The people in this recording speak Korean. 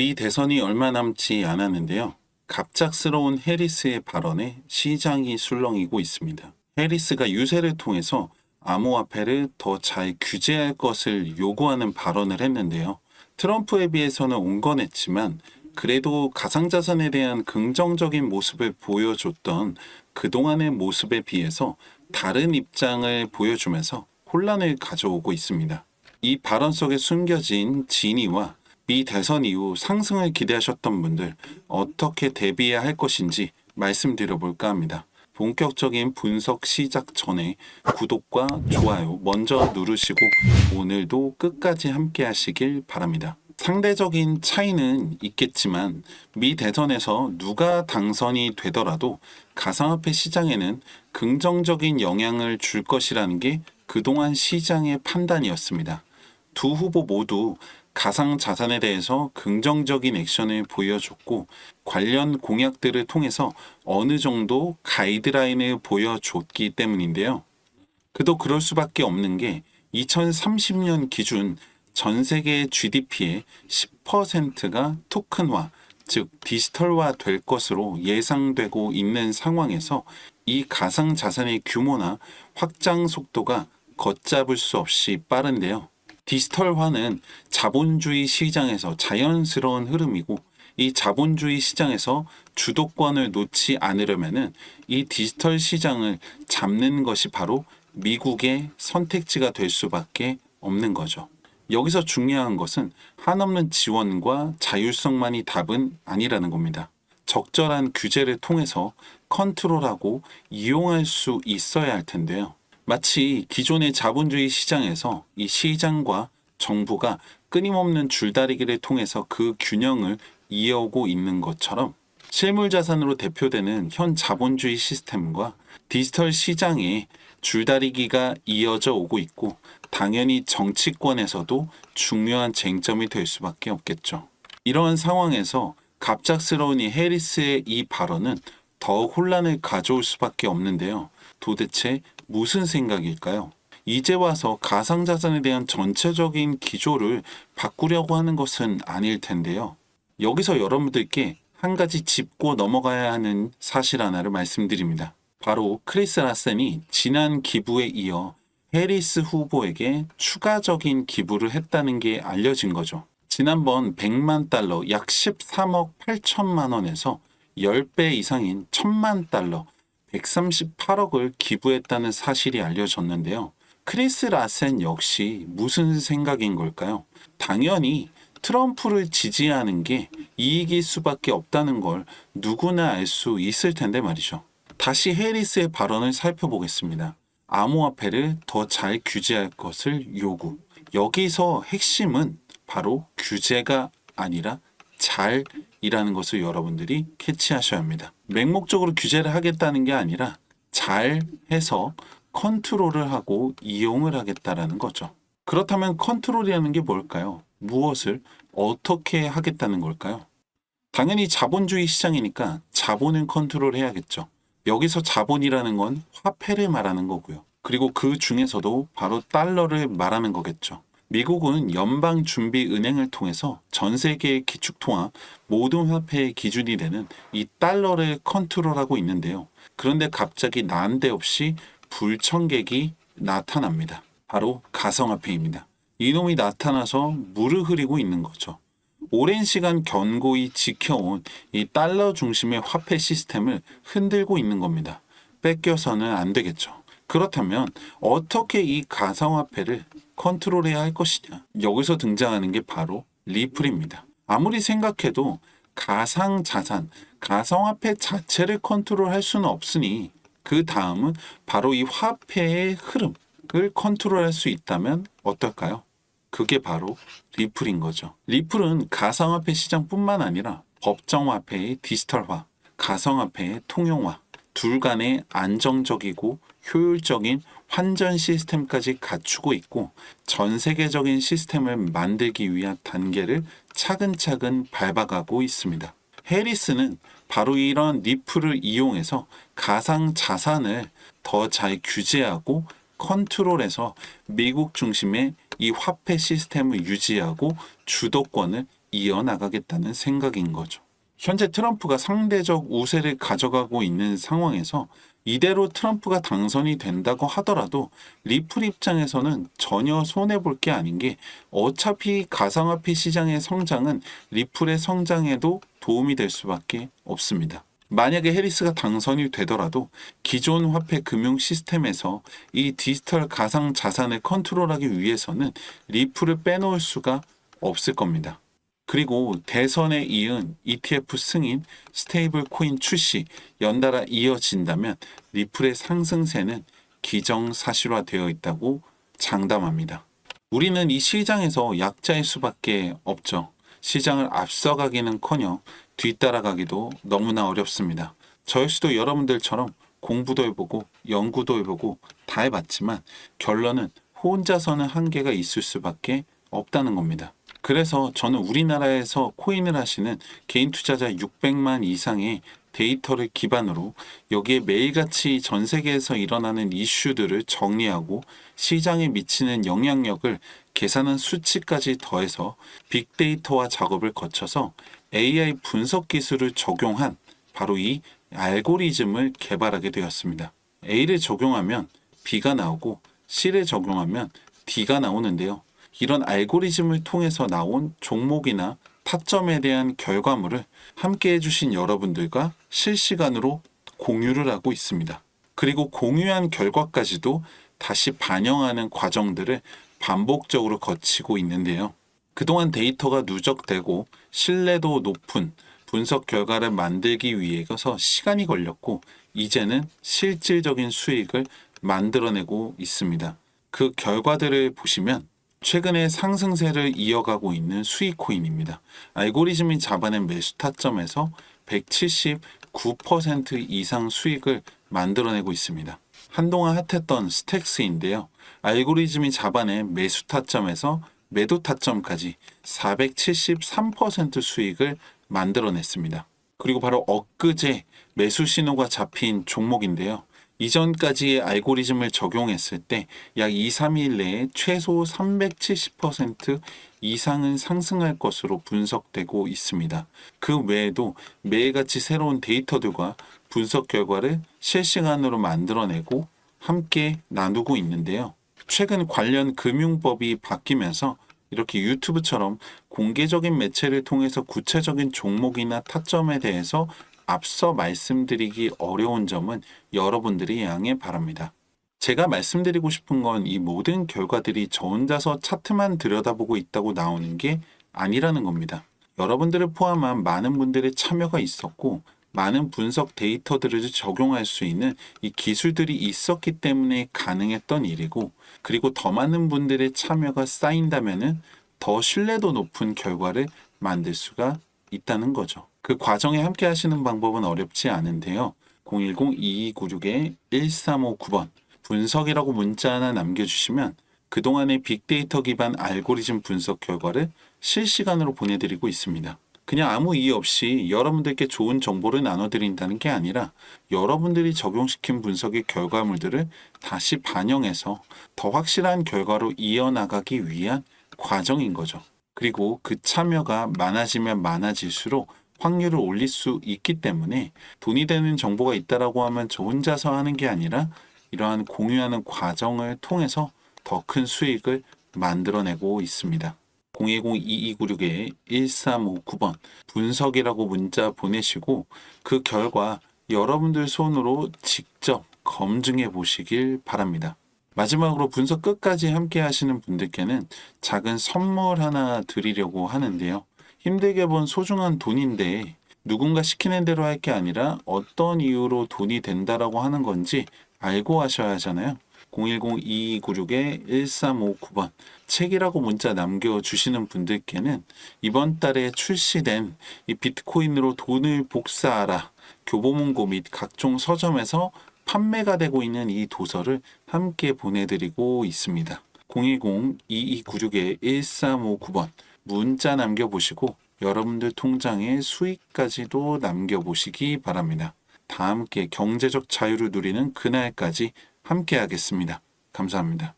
미 대선이 얼마 남지 않았는데요. 갑작스러운 해리스의 발언에 시장이 술렁이고 있습니다. 해리스가 유세를 통해서 암호화폐를 더 잘 규제할 것을 요구하는 발언을 했는데요. 트럼프에 비해서는 온건했지만 그래도 가상자산에 대한 긍정적인 모습을 보여줬던 그동안의 모습에 비해서 다른 입장을 보여주면서 혼란을 가져오고 있습니다. 이 발언 속에 숨겨진 진위와 미 대선 이후 상승을 기대하셨던 분들 어떻게 대비해야 할 것인지 말씀드려볼까 합니다. 본격적인 분석 시작 전에 구독과 좋아요 먼저 누르시고 오늘도 끝까지 함께 하시길 바랍니다. 상대적인 차이는 있겠지만 미 대선에서 누가 당선이 되더라도 가상화폐 시장에는 긍정적인 영향을 줄 것이라는 게 그동안 시장의 판단이었습니다. 두 후보 모두 가상 자산에 대해서 긍정적인 액션을 보여줬고 관련 공약들을 통해서 어느 정도 가이드라인을 보여줬기 때문인데요. 그도 그럴 수밖에 없는 게 2030년 기준 전 세계 GDP의 10%가 토큰화, 즉 디지털화 될 것으로 예상되고 있는 상황에서 이 가상 자산의 규모나 확장 속도가 걷잡을 수 없이 빠른데요. 디지털화는 자본주의 시장에서 자연스러운 흐름이고 이 자본주의 시장에서 주도권을 놓지 않으려면은 이 디지털 시장을 잡는 것이 바로 미국의 선택지가 될 수밖에 없는 거죠. 여기서 중요한 것은 한없는 지원과 자율성만이 답은 아니라는 겁니다. 적절한 규제를 통해서 컨트롤하고 이용할 수 있어야 할 텐데요. 마치 기존의 자본주의 시장에서 이 시장과 정부가 끊임없는 줄다리기를 통해서 그 균형을 이어오고 있는 것처럼 실물 자산으로 대표되는 현 자본주의 시스템과 디지털 시장의 줄다리기가 이어져 오고 있고 당연히 정치권에서도 중요한 쟁점이 될 수밖에 없겠죠. 이러한 상황에서 갑작스러운 이 해리스의 이 발언은 더 혼란을 가져올 수밖에 없는데요. 도대체 무슨 생각일까요? 이제 와서 가상자산에 대한 전체적인 기조를 바꾸려고 하는 것은 아닐 텐데요. 여기서 여러분들께 한 가지 짚고 넘어가야 하는 사실 하나를 말씀드립니다. 바로 크리스 라센이 지난 기부에 이어 해리스 후보에게 추가적인 기부를 했다는 게 알려진 거죠. 지난번 100만 달러 약 13억 8천만 원에서 10배 이상인 1000만 달러 138억을 기부했다는 사실이 알려졌는데요. 크리스 라센 역시 무슨 생각인 걸까요? 당연히 트럼프를 지지하는 게 이익일 수밖에 없다는 걸 누구나 알 수 있을 텐데 말이죠. 다시 해리스의 발언을 살펴보겠습니다. 암호화폐를 더 잘 규제할 것을 요구. 여기서 핵심은 바로 규제가 아니라 잘이라는 것을 여러분들이 캐치하셔야 합니다. 맹목적으로 규제를 하겠다는 게 아니라 잘 해서 컨트롤을 하고 이용을 하겠다라는 거죠. 그렇다면 컨트롤이라는 게 뭘까요? 무엇을 어떻게 하겠다는 걸까요? 당연히 자본주의 시장이니까 자본을 컨트롤 해야겠죠. 여기서 자본이라는 건 화폐를 말하는 거고요. 그리고 그 중에서도 바로 달러를 말하는 거겠죠. 미국은 연방준비은행을 통해서 전 세계의 기축통화 모든 화폐의 기준이 되는 이 달러를 컨트롤하고 있는데요. 그런데 갑자기 난데없이 불청객이 나타납니다. 바로 가상화폐입니다. 이놈이 나타나서 물을 흐리고 있는 거죠. 오랜 시간 견고히 지켜온 이 달러 중심의 화폐 시스템을 흔들고 있는 겁니다. 뺏겨서는 안 되겠죠. 그렇다면 어떻게 이 가상화폐를 컨트롤해야 할 것이냐? 여기서 등장하는 게 바로 리플입니다. 아무리 생각해도 가상 자산, 가상화폐 자체를 컨트롤할 수는 없으니 그 다음은 바로 이 화폐의 흐름을 컨트롤할 수 있다면 어떨까요? 그게 바로 리플인 거죠. 리플은 가상화폐 시장뿐만 아니라 법정화폐의 디지털화, 가상화폐의 통용화, 둘 간의 안정적이고 효율적인 환전 시스템까지 갖추고 있고 전 세계적인 시스템을 만들기 위한 단계를 차근차근 밟아가고 있습니다. 해리스는 바로 이런 리플을 이용해서 가상 자산을 더 잘 규제하고 컨트롤해서 미국 중심의 이 화폐 시스템을 유지하고 주도권을 이어나가겠다는 생각인 거죠. 현재 트럼프가 상대적 우세를 가져가고 있는 상황에서 이대로 트럼프가 당선이 된다고 하더라도 리플 입장에서는 전혀 손해볼 게 아닌 게 어차피 가상화폐 시장의 성장은 리플의 성장에도 도움이 될 수밖에 없습니다. 만약에 해리스가 당선이 되더라도 기존 화폐 금융 시스템에서 이 디지털 가상 자산을 컨트롤하기 위해서는 리플을 빼놓을 수가 없을 겁니다. 그리고 대선에 이은 ETF 승인, 스테이블 코인 출시 연달아 이어진다면 리플의 상승세는 기정사실화되어 있다고 장담합니다. 우리는 이 시장에서 약자일 수밖에 없죠. 시장을 앞서가기는 커녕 뒤따라가기도 너무나 어렵습니다. 저 역시도 여러분들처럼 공부도 해보고 연구도 해보고 다 해봤지만 결론은 혼자서는 한계가 있을 수밖에 는 겁니다. 그래서 저는 우리나라에서 코인을 하시는 개인 투자자 600만 이상의 데이터를 기반으로 여기에 매일같이 전 세계에서 일어나는 이슈들을 정리하고 시장에 미치는 영향력을 계산한 수치까지 더해서 빅데이터화 작업을 거쳐서 AI 분석 기술을 적용한 바로 이 알고리즘을 개발하게 되었습니다. A를 적용하면 B가 나오고 C를 적용하면 D가 나오는데요. 이런 알고리즘을 통해서 나온 종목이나 타점에 대한 결과물을 함께 해주신 여러분들과 실시간으로 공유를 하고 있습니다. 그리고 공유한 결과까지도 다시 반영하는 과정들을 반복적으로 거치고 있는데요. 그동안 데이터가 누적되고 신뢰도 높은 분석 결과를 만들기 위해서 시간이 걸렸고 이제는 실질적인 수익을 만들어내고 있습니다. 그 결과들을 보시면 최근에 상승세를 이어가고 있는 수익 코인입니다. 알고리즘이 잡아낸 매수 타점에서 179% 이상 수익을 만들어내고 있습니다. 한동안 핫했던 스택스인데요. 알고리즘이 잡아낸 매수 타점에서 매도 타점까지 473% 수익을 만들어냈습니다. 그리고 바로 엊그제 매수 신호가 잡힌 종목인데요. 이전까지의 알고리즘을 적용했을 때 약 2, 3일 내에 최소 370% 이상은 상승할 것으로 분석되고 있습니다. 그 외에도 매일같이 새로운 데이터들과 분석 결과를 실시간으로 만들어내고 함께 나누고 있는데요. 최근 관련 금융법이 바뀌면서 이렇게 유튜브처럼 공개적인 매체를 통해서 구체적인 종목이나 타점에 대해서 앞서 말씀드리기 어려운 점은 여러분들이 양해 바랍니다. 제가 말씀드리고 싶은 건 이 모든 결과들이 저 혼자서 차트만 들여다보고 있다고 나오는 게 아니라는 겁니다. 여러분들을 포함한 많은 분들의 참여가 있었고 많은 분석 데이터들을 적용할 수 있는 이 기술들이 있었기 때문에 가능했던 일이고 그리고 더 많은 분들의 참여가 쌓인다면은 더 신뢰도 높은 결과를 만들 수가 있다는 거죠. 그 과정에 함께 하시는 방법은 어렵지 않은데요. 010-2296-1359번 분석이라고 문자 하나 남겨주시면 그동안의 빅데이터 기반 알고리즘 분석 결과를 실시간으로 보내드리고 있습니다. 그냥 아무 이의 없이 여러분들께 좋은 정보를 나눠드린다는 게 아니라 여러분들이 적용시킨 분석의 결과물들을 다시 반영해서 더 확실한 결과로 이어나가기 위한 과정인 거죠. 그리고 그 참여가 많아지면 많아질수록 확률을 올릴 수 있기 때문에 돈이 되는 정보가 있다라고 하면 저 혼자서 하는 게 아니라 이러한 공유하는 과정을 통해서 더 큰 수익을 만들어내고 있습니다. 010-2296-1359번 분석이라고 문자 보내시고 그 결과 여러분들 손으로 직접 검증해 보시길 바랍니다. 마지막으로 분석 끝까지 함께 하시는 분들께는 작은 선물 하나 드리려고 하는데요. 힘들게 번 소중한 돈인데 누군가 시키는 대로 할 게 아니라 어떤 이유로 돈이 된다라고 하는 건지 알고 하셔야 하잖아요. 010-2296-1359번 책이라고 문자 남겨주시는 분들께는 이번 달에 출시된 이 비트코인으로 돈을 복사하라 교보문고 및 각종 서점에서 판매가 되고 있는 이 도서를 함께 보내드리고 있습니다. 010-2296-1359번 문자 남겨보시고 여러분들 통장에 수익까지도 남겨보시기 바랍니다. 다 함께 경제적 자유를 누리는 그날까지 함께 하겠습니다. 감사합니다.